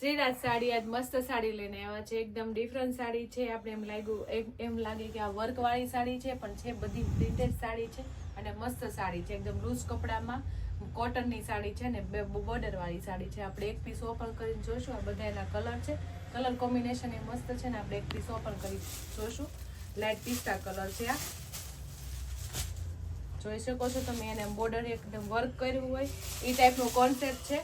શ્રીરાજ સાડી આજ મસ્ત સાડી લઈને આવ્યા છે. એકદમ ડિફરન્ટ સાડી છે. આપણે એમ લાગ્યું, એમ- લાગે કે આ વર્કવાળી સાડી છે, પણ છે બધી પ્રિન્ટેડ સાડી છે અને મસ્ત સાડી છે. એકદમ લૂઝ કપડામાં કોટનની સાડી છે ને બે બોર્ડરવાળી સાડી છે. આપણે એક પીસ ઓપન કરીને જોઈશું. આ બધા એના કલર છે. કલર કોમ્બિનેશન એ મસ્ત છે ને આપણે એક પીસ ઓપન કરી જોઈશું. લાઇટ પિસ્તા કલર છે આ. જોઈ શકો છો તમે એને બોર્ડર એકદમ વર્ક કર્યું હોય. એ ટાઈપનો કોન્સેપ્ટ છે.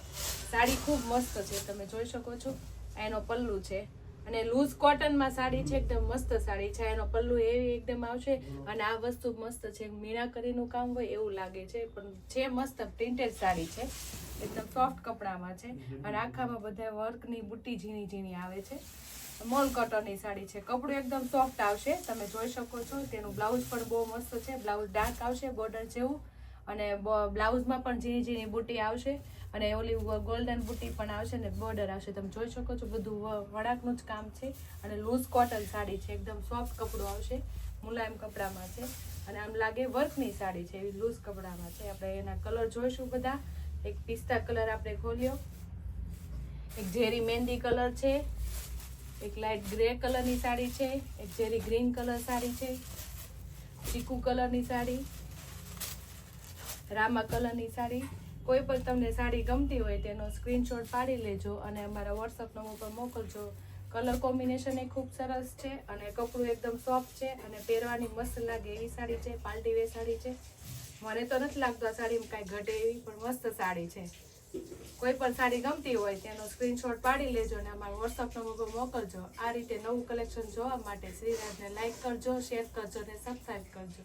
સાડી ખૂબ મસ્ત છે, તમે જોઈ શકો છો. એનો પલ્લુ છે. અને લૂઝ કોટનમાં સાડી છે, એકદમ મસ્ત સાડી છે. એનો પલ્લુ એવી એકદમ આવશે અને આ વસ્તુ મસ્ત છે. મીણાકરીનું કામ હોય એવું લાગે છે, પણ છે મસ્ત પ્રિન્ટેડ સાડી છે. એકદમ સોફ્ટ કપડામાં છે. અને આખામાં બધા વર્કની બુટ્ટી ઝીણી ઝીણી આવે છે. મોલ કોટનની સાડી છે. કપડું એકદમ સોફ્ટ આવશે, તમે જોઈ શકો છો. તેનું બ્લાઉઝ પણ બહુ મસ્ત છે. બ્લાઉઝ ડાર્ક આવશે બોર્ડર જેવું. અને બ્લાઉઝમાં પણ ઝીણી ઝીણી બુટ્ટી આવશે અને ઓલી ગોલ્ડન બુટ્ટી પણ આવશે ને બોર્ડર આવશે. તમે જોઈ શકો છો બધું વળાકનું જ કામ છે અને લૂઝ કોટન સાડી છે. એકદમ સોફ્ટ કપડું આવશે, મુલાયમ કપડામાં છે. અને આમ લાગે વર્કની સાડી છે, એવી લૂઝ કપડામાં છે. આપણે એના કલર જોઈશું બધા. એક પિસ્તા કલર આપણે ખોલ્યો. એક ઝેરી મહેંદી કલર છે. એક લાઇટ ગ્રે કલરની સાડી છે. એક ઝેરી ગ્રીન કલર સાડી છે. ચીકુ કલરની સાડી. રામા કલરની સાડી. કોઈ પણ તમને સાડી ગમતી હોય તેનો સ્ક્રીનશોટ પાડી લેજો અને અમારા વોટ્સઅપ નંબર પર મોકલજો. કલર કોમ્બિનેશન એ ખૂબ સરસ છે અને કપડું એકદમ સોફ્ટ છે અને પહેરવાની મસ્ત લાગે એવી સાડી છે પાર્ટી વેર સાડી છે. મને તો નથી લાગતું આ સાડીમાં કાંઈ ઘટે એવી, પણ મસ્ત સાડી છે. કોઈ પણ સાડી ગમતી હોય તેનો સ્ક્રીનશોટ પાડી લેજો અને અમારા વોટ્સઅપ નંબર પર મોકલજો. આ રીતે નવું કલેક્શન જોવા માટે શ્રીરાજને લાઇક કરજો શેર કરજો અને સબસ્ક્રાઈબ કરજો.